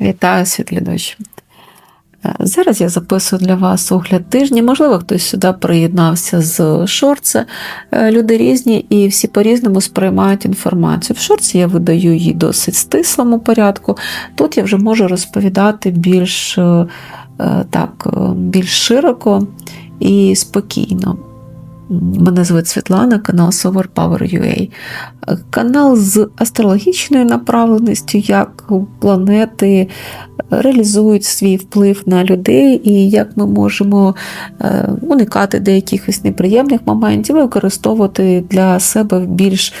Вітаю, світлі дочі. Е, Зараз я записую для вас огляд тижня. Можливо, хтось сюди приєднався з шорца. Е, Люди різні і всі по-різному сприймають інформацію. В шорці я видаю її досить стислому порядку. Тут я вже можу розповідати більш, е, так, е, більш широко і спокійно. Мене звуть Світлана, канал Solar Power UA. Канал з астрологічною направленістю, як планети реалізують свій вплив на людей, і як ми можемо е, уникати деяких неприємних моментів і використовувати для себе більш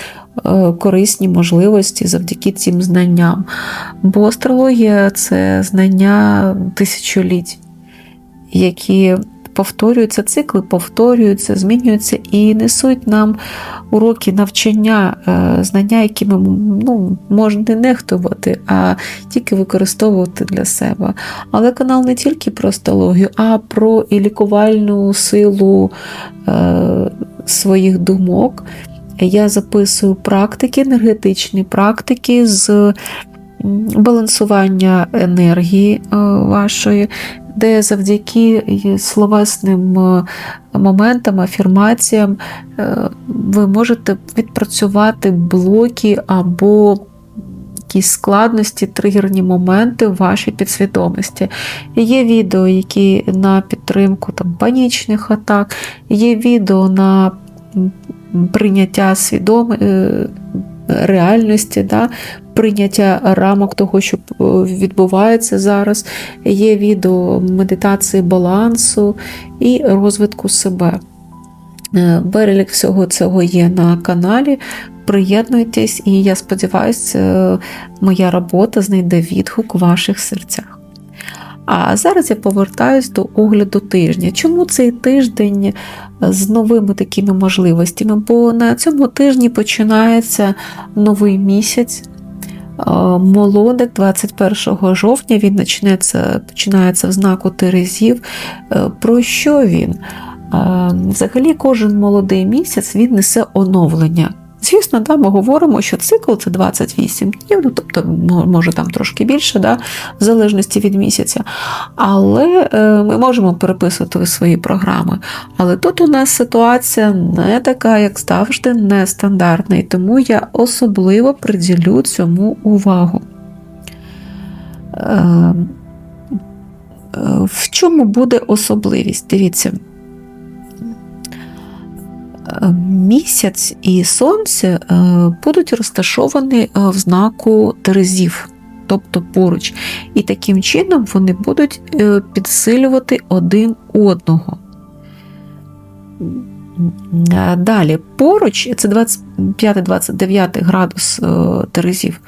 е, корисні можливості завдяки цим знанням. Бо астрологія це знання тисячоліть, які повторюються, цикли повторюються, змінюються і несуть нам уроки навчання, е, знання, якими ну, можна не нехтувати, а тільки використовувати для себе. Але канал не тільки про астрологію, а про і лікувальну силу е, своїх думок. Я записую практики, енергетичні практики з балансування енергії е, вашої, де завдяки словесним е, моментам, афірмаціям е, ви можете відпрацювати блоки або якісь складності, тригерні моменти в вашій підсвідомості. Є відео, які на підтримку там, панічних атак, є відео на прийняття свідомо реальності, да, прийняття рамок того, що відбувається зараз. Є відео медитації балансу і розвитку себе. Перелік всього цього є на каналі. Приєднуйтесь, і я сподіваюся, моя робота знайде відгук у ваших серцях. А зараз я повертаюсь до огляду тижня. Чому цей тиждень з новими такими можливостями? Бо на цьому тижні починається новий місяць. Молодик 21 жовтня він починається, починається в знаку Терезів. Про що він? Взагалі, кожен молодий місяць він несе оновлення. Звісно, да, ми говоримо, що цикл це 28 днів, ну, тобто, може там трошки більше, да, в залежності від місяця. Але е, ми можемо переписувати свої програми. Але тут у нас ситуація не така, як завжди, нестандартна, і тому я особливо приділю цьому увагу. Е, е, в чому буде особливість? Дивіться. Місяць і сонце е, будуть розташовані е, в знаку Терезів, тобто поруч. І таким чином вони будуть е, підсилювати один одного. Далі поруч, це 25-29 градус Терезів.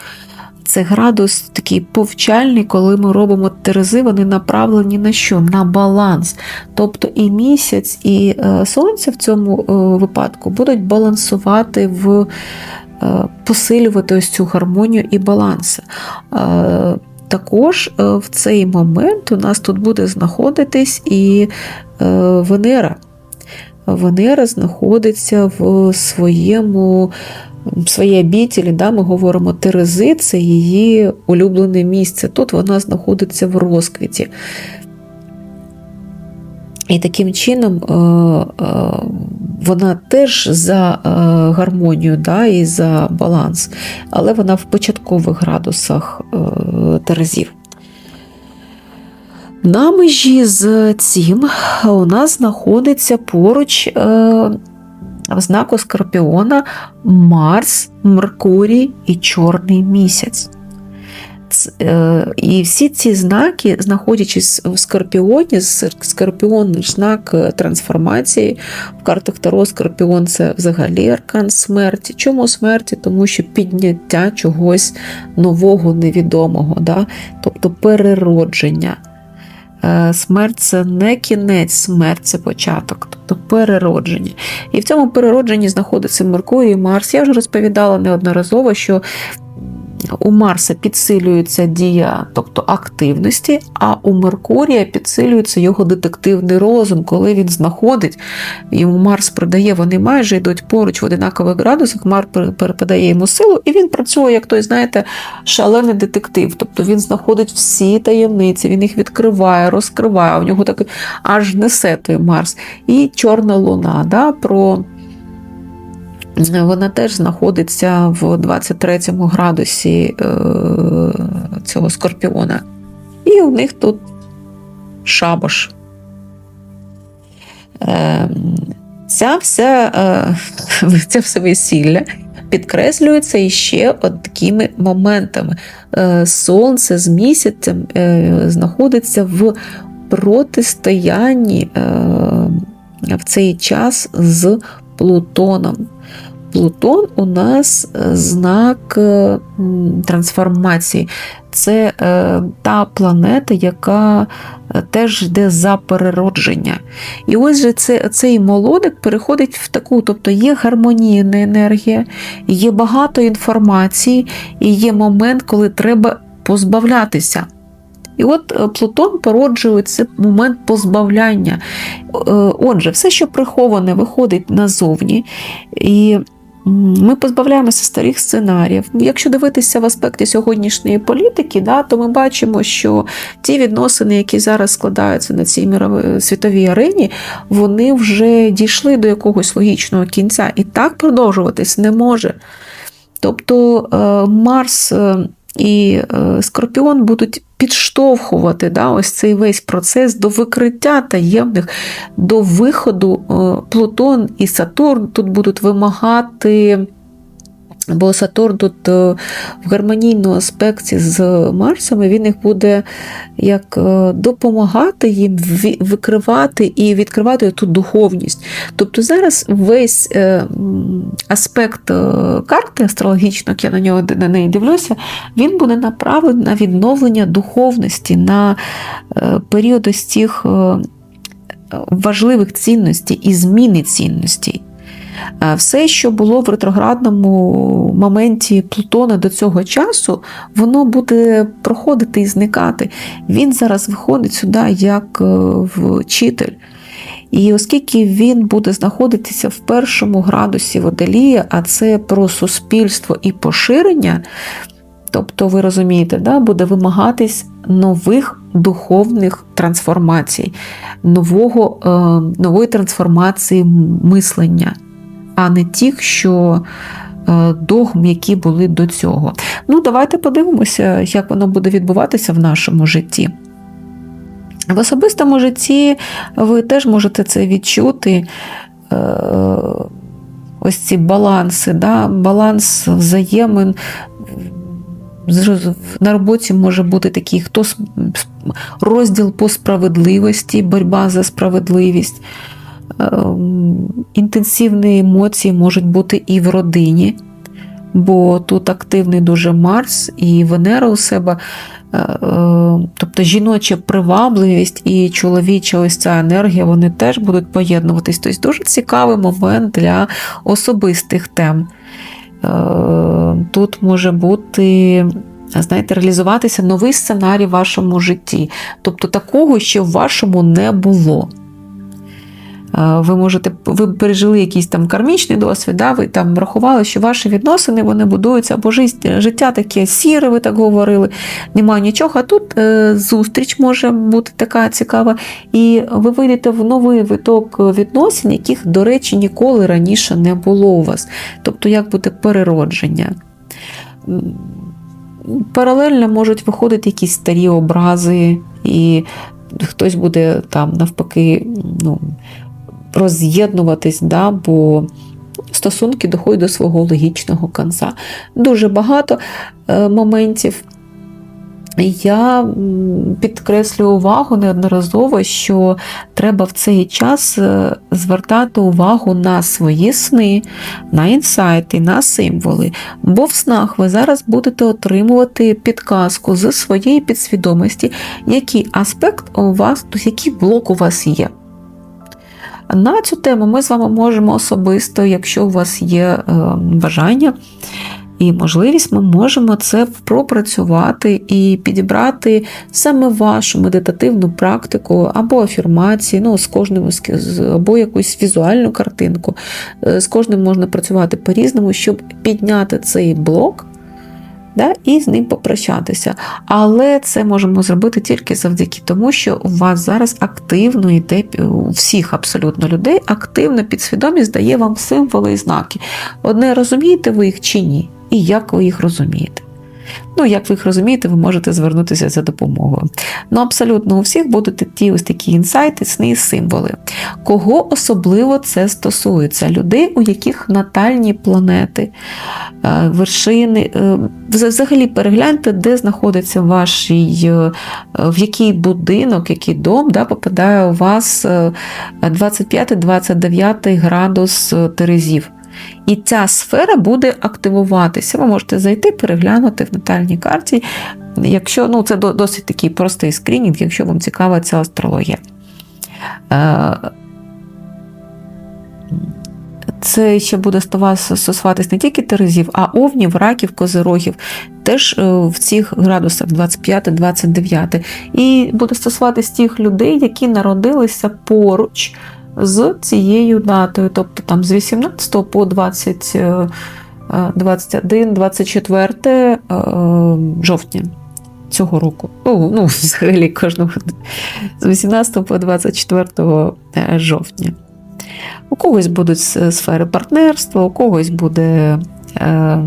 Це градус такий повчальний, коли ми робимо терези, вони направлені на що? На баланс. Тобто і місяць, і е, сонце в цьому е, випадку будуть балансувати в е, посилювати ось цю гармонію і баланс. Також в цей момент у нас тут буде знаходитись і Венера. Венера знаходиться в своєму своїй обітелі, да, ми говоримо Терези, це її улюблене місце. Тут вона знаходиться в розквіті. І таким чином е, е, вона теж за е, гармонію да, і за баланс, але вона в початкових градусах Терезів. На межі з цим у нас знаходиться поруч в знаку Скорпіона Марс, Меркурій і Чорний місяць. Е, і всі ці знаки, знаходячись в Скорпіоні, Скорпіон знак е, трансформації. В картах Таро Скорпіон це взагалі аркан смерті. Чому смерті? Тому що підняття чогось нового, невідомого, да? тобто переродження. Е, смерть це не кінець, смерть це початок, тобто переродження. І в цьому переродженні знаходиться Меркурій, Марс. Я вже розповідала неодноразово, що у Марса підсилюється дія, тобто активності, а у Меркурія підсилюється його детективний розум, коли він знаходить, йому Марс придає, вони майже йдуть поруч в одинакових градусах, Марс перепадає йому силу, і він працює, як той, знаєте, шалений детектив. Тобто він знаходить всі таємниці, він їх відкриває, розкриває. У нього такий аж несе той Марс. І Чорна Луна. да, про вона теж знаходиться в 23 градусі е, цього скорпіона. І у них тут шабаш. Е, ця вся, е, ця все весілля підкреслюється іще от такими моментами. Сонце з місяцем знаходиться в протистоянні в цей час з Плутоном. Плутон у нас е, знак е, трансформації. Це е, та планета, яка теж йде за переродження. І ось же це, цей молодик переходить в таку, тобто є гармонійна енергія, є багато інформації, і є момент, коли треба позбавлятися. І от е, Плутон породжує цей момент позбавляння. Е, отже, все, що приховане, виходить назовні. І ми позбавляємося старих сценаріїв. Якщо дивитися в аспекті сьогоднішньої політики, да, то ми бачимо, що ті відносини, які зараз складаються на цій світовій арені, вони вже дійшли до якогось логічного кінця. І так продовжуватись не може. Тобто е, Марс і Скорпіон будуть підштовхувати да, ось цей весь процес до викриття таємних, до виходу е, Плутон і Сатурн тут будуть вимагати. Бо Сатурн тут е, в гармонійному аспекті з Марсом, і він їх буде як е, допомагати їм викривати і відкривати ту духовність. Тобто зараз весь е, аспект карти астрологічної, як я на нього на неї дивлюся, він буде направлений на відновлення духовності, на період ось цих важливих цінностей і зміни цінностей. Все, що було в ретроградному моменті Плутона до цього часу, воно буде проходити і зникати. Він зараз виходить сюди як е, вчитель. І оскільки він буде знаходитися в першому градусі водолія, а це про суспільство і поширення, тобто, ви розумієте, да, буде вимагатись нових духовних трансформацій, нового, е, нової трансформації мислення а не тих, що е, догм, які були до цього. Ну, давайте подивимося, як воно буде відбуватися в нашому житті. В особистому житті ви теж можете це відчути. Е, ось ці баланси, да? баланс взаємин. На роботі може бути такий хто розділ по справедливості, боротьба за справедливість. Ем, інтенсивні емоції можуть бути і в родині, бо тут активний дуже Марс і Венера у себе, е, е, тобто жіноча привабливість і чоловіча ось ця енергія, вони теж будуть поєднуватись. Тобто дуже цікавий момент для особистих тем. Е, тут може бути. Знаєте, реалізуватися новий сценарій в вашому житті. Тобто такого ще в вашому не було. Ви можете, ви пережили якийсь там кармічний досвід, да, ви там рахували, що ваші відносини вони будуються, або життя таке сіре, ви так говорили, немає нічого. А тут е, зустріч може бути така цікава, і ви вийдете в новий виток відносин, яких, до речі, ніколи раніше не було у вас. Тобто, як буде переродження. Паралельно можуть виходити якісь старі образи, і хтось буде там навпаки ну, роз'єднуватись, да, бо стосунки доходять до свого логічного кінця. Дуже багато е, моментів. Я підкреслюю увагу неодноразово, що треба в цей час е, звертати увагу на свої сни, на інсайти, на символи. Бо в снах ви зараз будете отримувати підказку з своєї підсвідомості, який аспект у вас, тобто який блок у вас є. На цю тему ми з вами можемо особисто, якщо у вас є е, бажання, і можливість ми можемо це пропрацювати і підібрати саме вашу медитативну практику або афірмації, ну, з кожним або якусь візуальну картинку. Е, з кожним можна працювати по-різному, щоб підняти цей блок да, і з ним попрощатися. Але це можемо зробити тільки завдяки тому, що у вас зараз активно йде у всіх абсолютно людей, активно підсвідомість дає вам символи і знаки. Одне розумієте ви їх чи ні, і як ви їх розумієте. Ну, як ви їх розумієте, ви можете звернутися за допомогою. Ну, абсолютно у всіх будуть ті ось такі інсайти, сни символи. Кого особливо це стосується? Людей, у яких натальні планети, е, вершини. Е, взагалі перегляньте, де знаходиться ваш, е, в який будинок, який дом да, попадає у вас 25-29 градус Терезів. І ця сфера буде активуватися. Ви можете зайти, переглянути в натальній карті. Якщо ну, це досить такий простий скринінг, якщо вам цікава ця астрологія. Е, це ще буде стосуватись не тільки терезів, а овнів, раків, козирогів, теж е, в цих градусах 25-29. І буде стосуватись тих людей, які народилися поруч з цією датою, тобто там з 18 по 20, 21, 24 жовтня цього року. Ну, ну взагалі кожного з 18 по 24 е, жовтня. У когось будуть сфери партнерства, у когось буде. Е,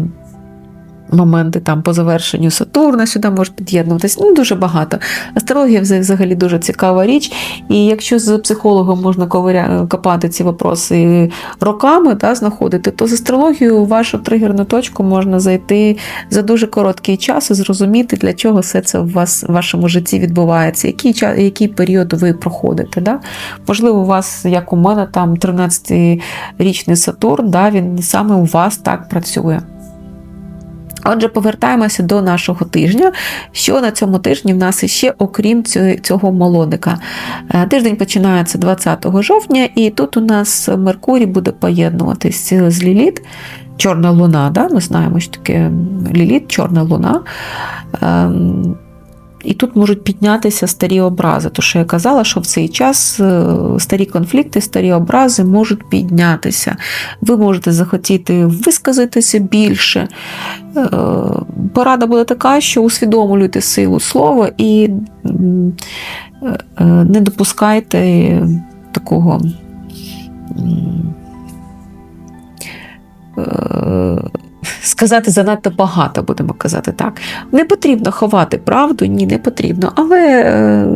моменти там по завершенню Сатурна сюди може під'єднуватися. Ну, дуже багато. Астрологія взагалі дуже цікава річ. І якщо з психологом можна копати ці вопроси роками та, знаходити, то з астрологією вашу тригерну точку можна зайти за дуже короткий час і зрозуміти, для чого все це у вас в вашому житті відбувається, який час, який період ви проходите. Да? Можливо, у вас, як у мене, там 13-річний Сатурн, да, він саме у вас так працює. Отже, повертаємося до нашого тижня. Що на цьому тижні в нас іще, окрім цього молодика? Е, тиждень починається 20 жовтня, і тут у нас Меркурій буде поєднуватись з Ліліт. Чорна луна, да? ми знаємо, що таке Ліліт, Чорна луна. І тут можуть піднятися старі образи. Тому що я казала, що в цей час е, старі конфлікти, старі образи можуть піднятися. Ви можете захотіти висказатися більше. Е, порада буде така, що усвідомлюйте силу слова і е, не допускайте такого сказати занадто багато, будемо казати так. Не потрібно ховати правду, ні, не потрібно, але е,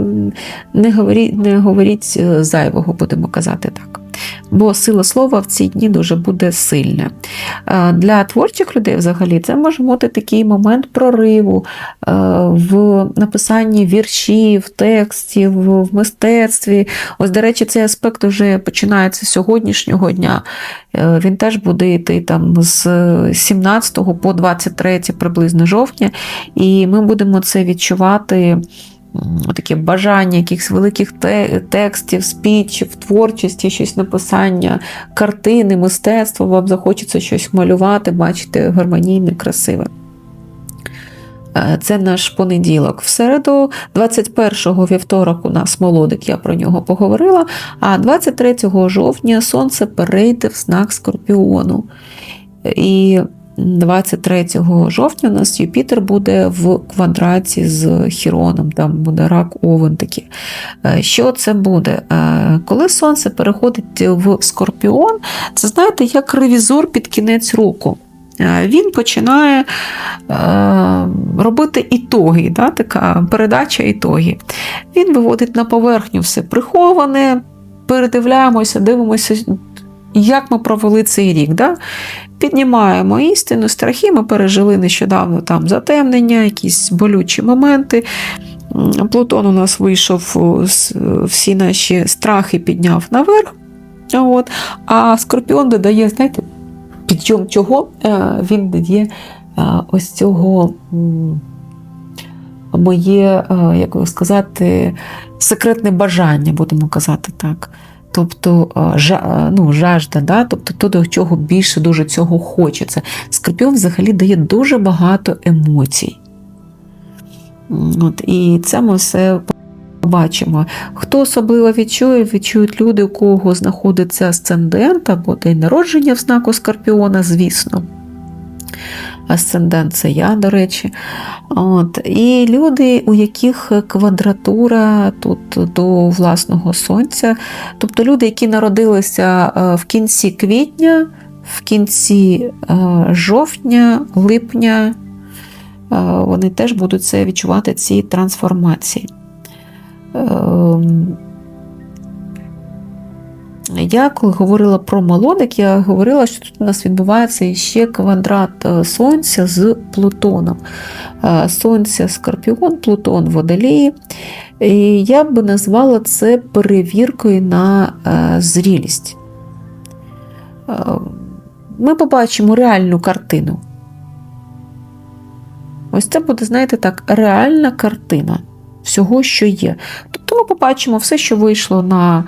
не говоріть, не говоріть е, зайвого, будемо казати так бо сила слова в ці дні дуже буде сильна. Е, для творчих людей, взагалі, це може бути такий момент прориву е, в написанні віршів, текстів, в мистецтві. Ось, до речі, цей аспект вже починається з сьогоднішнього дня. Е, він теж буде йти там з 17 по 23 приблизно жовтня, і ми будемо це відчувати таке бажання якихось великих текстів, спічів, творчості, щось написання, картини, мистецтво, вам захочеться щось малювати, бачити гармонійне, красиве. Е, це наш понеділок. В середу, 21-го вівторок, у нас молодик, я про нього поговорила. А 23 жовтня сонце перейде в знак Скорпіону. І 23 жовтня у нас Юпітер буде в квадраті з Хіроном, там буде рак овен такі. Е, що це буде? Е, коли Сонце переходить в Скорпіон, це знаєте, як ревізор під кінець року. Е, він починає робити ітоги, да, така передача ітоги. Він виводить на поверхню все приховане, передивляємося, дивимося, як ми провели цей рік. Да? Піднімаємо істину, страхи, ми пережили нещодавно там затемнення, якісь болючі моменти. Плутон у нас вийшов, всі наші страхи підняв наверх. От. А Скорпіон додає, знаєте, підйом чого? Е, він додає е, ось цього моє, е, як сказати, секретне бажання, будемо казати так. Тобто жа, ну, жажда, да? тобто то, до чого більше дуже цього хочеться. Скорпіон взагалі дає дуже багато емоцій. От, І це ми все побачимо. Хто особливо відчує, відчують люди, у кого знаходиться асцендент або день народження в знаку Скорпіона, звісно. Асцендент це я, до речі. От. І люди, у яких квадратура тут до власного сонця, тобто люди, які народилися е, в кінці квітня, в кінці е, жовтня, липня, е, вони теж будуть це відчувати ці трансформації. Я коли говорила про молодик, я говорила, що тут у нас відбувається ще квадрат е, Сонця з Плутоном. Е, Сонця Скорпіон, Плутон Водолії. І Я би назвала це перевіркою на е, зрілість. Ми побачимо реальну картину. Ось це буде, знаєте так, реальна картина всього, що є. Тобто ми побачимо все, що вийшло на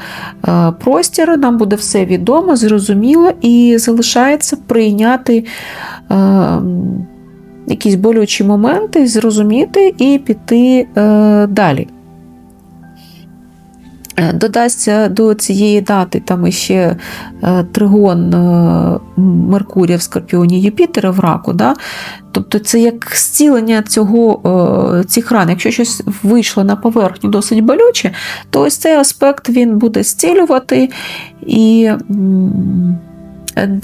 е, простір, нам буде все відомо, зрозуміло, і залишається прийняти е, якісь болючі моменти, зрозуміти і піти е, далі. Е, додасться до цієї дати там іще е, тригон е, Меркурія в Скорпіоні Юпітера в раку. Да? Тобто це як зцілення цього, цих ран. Якщо щось вийшло на поверхню досить болюче, то ось цей аспект він буде зцілювати і.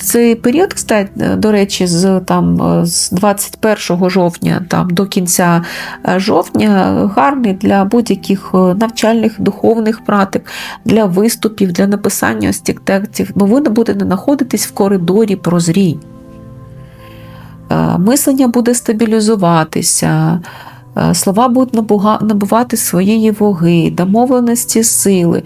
Цей період, кстати, до речі, з там, з 21 жовтня там, до кінця е, жовтня гарний для будь-яких е, навчальних духовних практик, для виступів, для написання ось цих текстів, бо ви не будете знаходитись в коридорі прозрій. Е, мислення буде стабілізуватися. Слова будуть набувати своєї ваги, домовленості сили.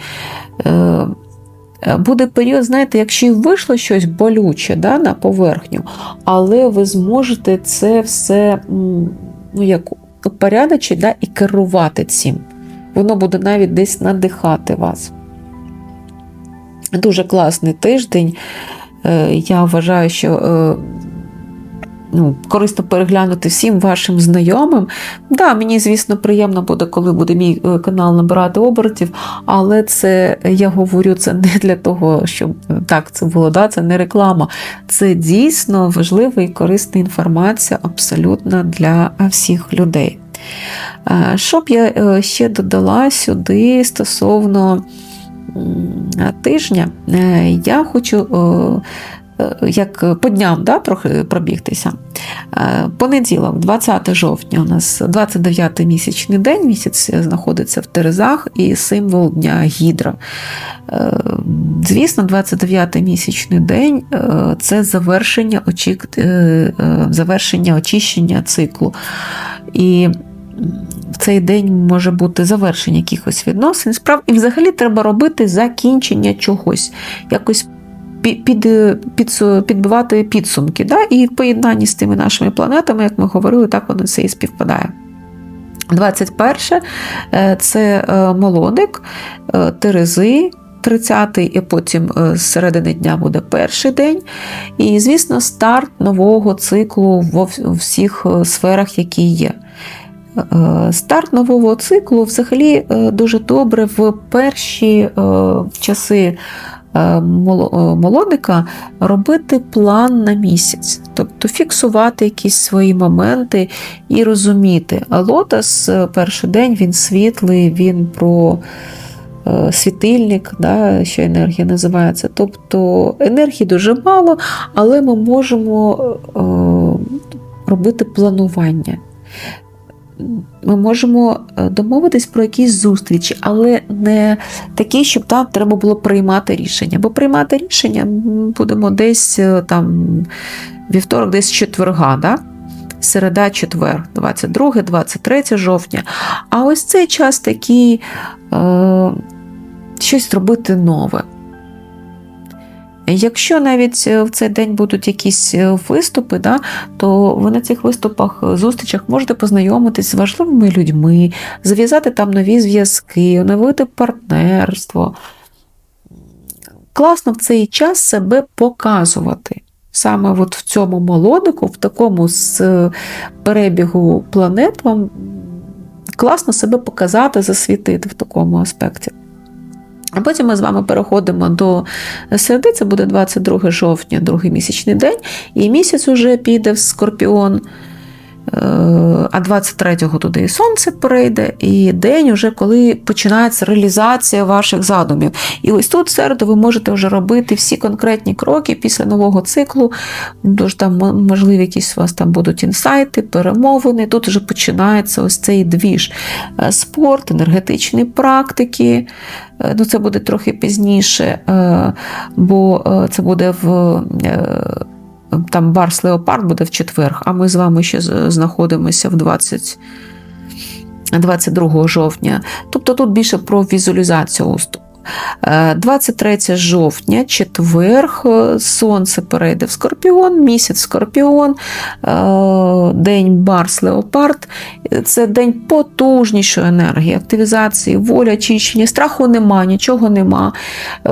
Е, буде період, знаєте, якщо і вийшло щось болюче да, на поверхню, але ви зможете це все ну, як упорядочити да, і керувати цим. Воно буде навіть десь надихати вас. Дуже класний тиждень. Е, я вважаю, що е, ну, корисно переглянути всім вашим знайомим. Да, Мені, звісно, приємно буде, коли буде мій е, канал набирати обертів, але це я говорю це не для того, щоб так це було, да, це не реклама. Це дійсно важлива і корисна інформація абсолютно для всіх людей. Що б я е, ще додала сюди стосовно тижня, е, я хочу Е, як по дням да, трохи пробігтися. Е, понеділок, 20 жовтня, у нас 29-й місячний день, місяць знаходиться в Терезах і символ Дня Гідра. Е, звісно, 29-й місячний день це завершення очік... завершення очищення циклу. І в цей день може бути завершення якихось відносин, справ, і взагалі треба робити закінчення чогось, якось під, під, підбивати підсумки. Да? І в поєднанні з тими нашими планетами, як ми говорили, так воно все і співпадає. 21 е, це е, молодик, е, Терези. 30-й, і потім з середини дня буде перший день. І, звісно, старт нового циклу в всіх сферах, які є. Старт нового циклу взагалі дуже добре в перші часи Е, е, молодика робити план на місяць, тобто фіксувати якісь свої моменти і розуміти. А лотос е, перший день він світлий, він про світильник, да, що енергія називається. Тобто енергії дуже мало, але ми можемо робити планування ми можемо е, домовитись про якісь зустрічі, але не такі, щоб там треба було приймати рішення. Бо приймати рішення будемо десь е, там вівторок, десь четверга. Да? Середа, четвер, 22, 23 жовтня. А ось цей час такий е, щось зробити нове. Якщо навіть е, в цей день будуть якісь е, виступи, да, то ви на цих виступах, е, зустрічах можете познайомитись з важливими людьми, зав'язати там нові зв'язки, оновити партнерство. класно в цей час себе показувати. Саме от в цьому молодику, в такому з перебігу планет, вам класно себе показати, засвітити в такому аспекті. А потім ми з вами переходимо до середи, це буде 22 жовтня, другий місячний день, і місяць уже піде в Скорпіон. Е, а 23-го туди і сонце перейде, і день, уже коли починається реалізація ваших задумів. І ось тут в середу ви можете вже робити всі конкретні кроки після нового циклу. Тож там, можливо, якісь у вас там будуть інсайти, перемовини. Тут вже починається ось цей двіж. Е, спорт, енергетичні практики. Е, ну, Це буде трохи пізніше, бо це буде в там Барс Леопард буде в четвер, а ми з вами ще знаходимося в 20. 22 жовтня. Тобто тут більше про візуалізацію 23 е, жовтня, четверг, е, сонце перейде в Скорпіон, місяць Скорпіон, е, день Барс Леопард. Це день потужнішої енергії, активізації, воля, очищення, страху нема, нічого нема.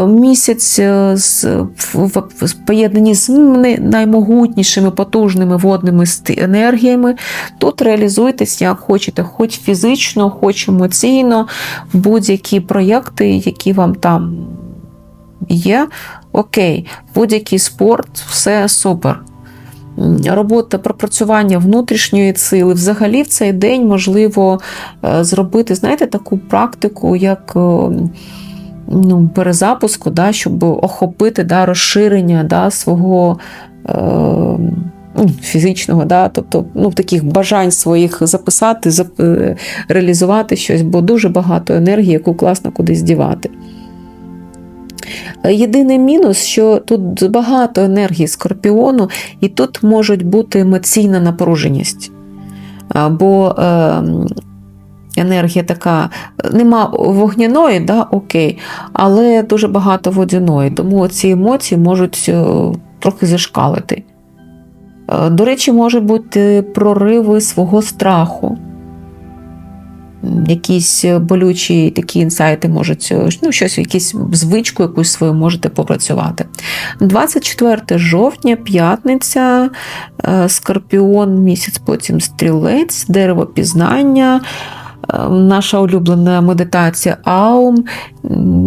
Місяць в поєднанні з наймогутнішими потужними водними енергіями. Тут реалізуйтесь як хочете, хоч фізично, хоч емоційно, будь-які проєкти, які вам там є, окей, будь-який спорт, все супер. Робота пропрацювання внутрішньої сили. Взагалі, в цей день можливо е, зробити, знаєте, таку практику, як е, ну, перезапуску, да, щоб охопити да, розширення да, свого. Е, Фізичного, да, тобто ну, таких бажань своїх записати, зап... реалізувати щось, бо дуже багато енергії, яку класно кудись дівати. Єдиний мінус, що тут багато енергії скорпіону, і тут можуть бути емоційна напруженість. Бо е, енергія така, нема вогняної, да, окей, але дуже багато водяної, тому ці емоції можуть е, трохи зашкалити. Е, до речі, може бути прориви свого страху якісь болючі такі інсайти можуть, е, ну, щось, якісь звичку якусь свою можете попрацювати. 24 жовтня, п'ятниця, е, скорпіон місяць, потім стрілець, дерево пізнання. Наша улюблена медитація Аум.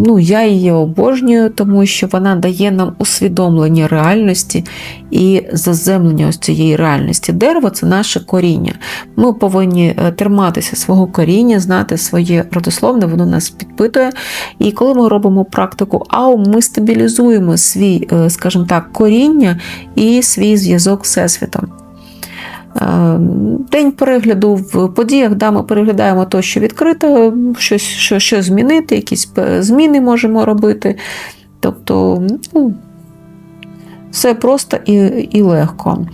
Ну, Я її обожнюю, тому що вона дає нам усвідомлення реальності і заземлення ось цієї реальності. Дерево це наше коріння. Ми повинні е, триматися свого коріння, знати своє родословне, воно нас підпитує. І коли ми робимо практику Аум, ми стабілізуємо свій, е, скажімо так, коріння і свій зв'язок з Всесвітом. Е, день перегляду в подіях, да, ми переглядаємо те, що відкрито, щось, що, що змінити, якісь зміни можемо робити. Тобто, ну, все просто і і легко.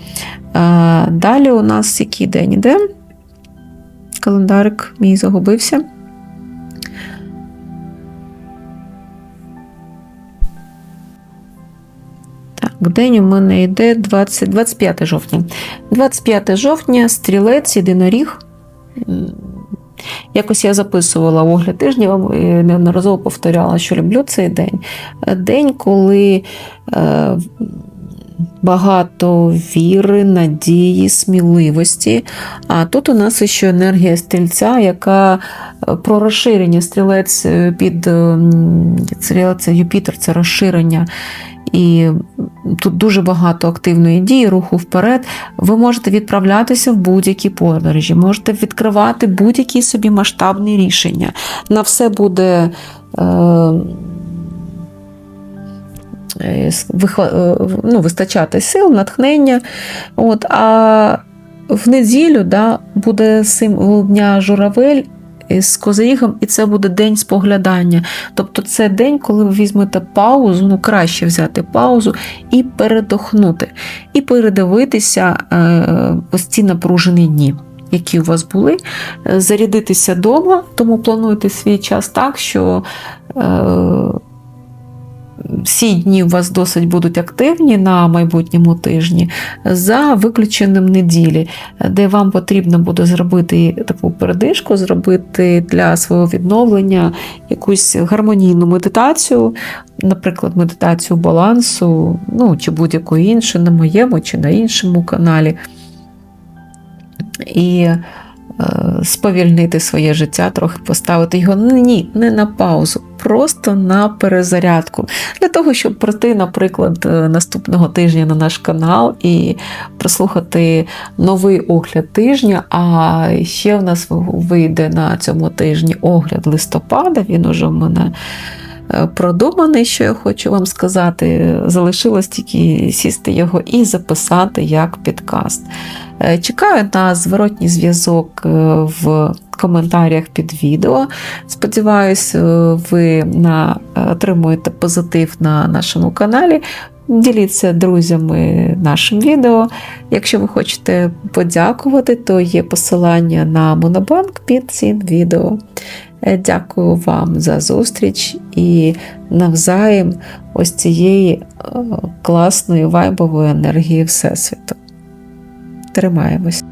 Е, далі у нас який день іде? Календарик мій загубився. День у мене йде 20, 25 жовтня. 25 жовтня, стрілець, єдиноріг. Якось я записувала огляд тижня, вам неодноразово повторяла, що люблю цей день. День, коли е, багато віри, надії, сміливості. А тут у нас ще енергія стрільця, яка е, про розширення стрілець під стрілець Юпітер це розширення і тут дуже багато активної дії, руху вперед. Ви можете відправлятися в будь-які подорожі, можете відкривати будь-які собі масштабні рішення. На все буде. Е, е, е ну, Вистачати сил, натхнення. От, А в неділю да, буде символ дня журавель з Козирігом, і це буде день споглядання. Тобто це день, коли ви візьмете паузу, ну краще взяти паузу і передохнути, і передивитися е, ось ці напружені дні. Які у вас були, зарядитися вдома, тому плануйте свій час так, що е, всі дні у вас досить будуть активні на майбутньому тижні, за виключенням неділі, де вам потрібно буде зробити таку передишку, зробити для свого відновлення якусь гармонійну медитацію, наприклад, медитацію балансу, ну чи будь-яку іншу на моєму чи на іншому каналі. І е, сповільнити своє життя, трохи поставити його ні, не на паузу, просто на перезарядку. Для того, щоб прийти, наприклад, е, наступного тижня на наш канал і прослухати новий огляд тижня. А ще в нас вийде на цьому тижні огляд листопада. Він уже в мене. е, Продуманий, що я хочу вам сказати, залишилось тільки сісти його і записати як підкаст. Е, Чекаю на зворотній зв'язок в коментарях під відео. Сподіваюсь, е, ви на, отримуєте позитив на нашому каналі. Діліться друзями нашим відео. Якщо ви хочете подякувати, то є посилання на Монобанк під цим відео. Е, Дякую вам за зустріч і навзаєм ось цієї е, класної вайбової енергії Всесвіту. Тримаємось.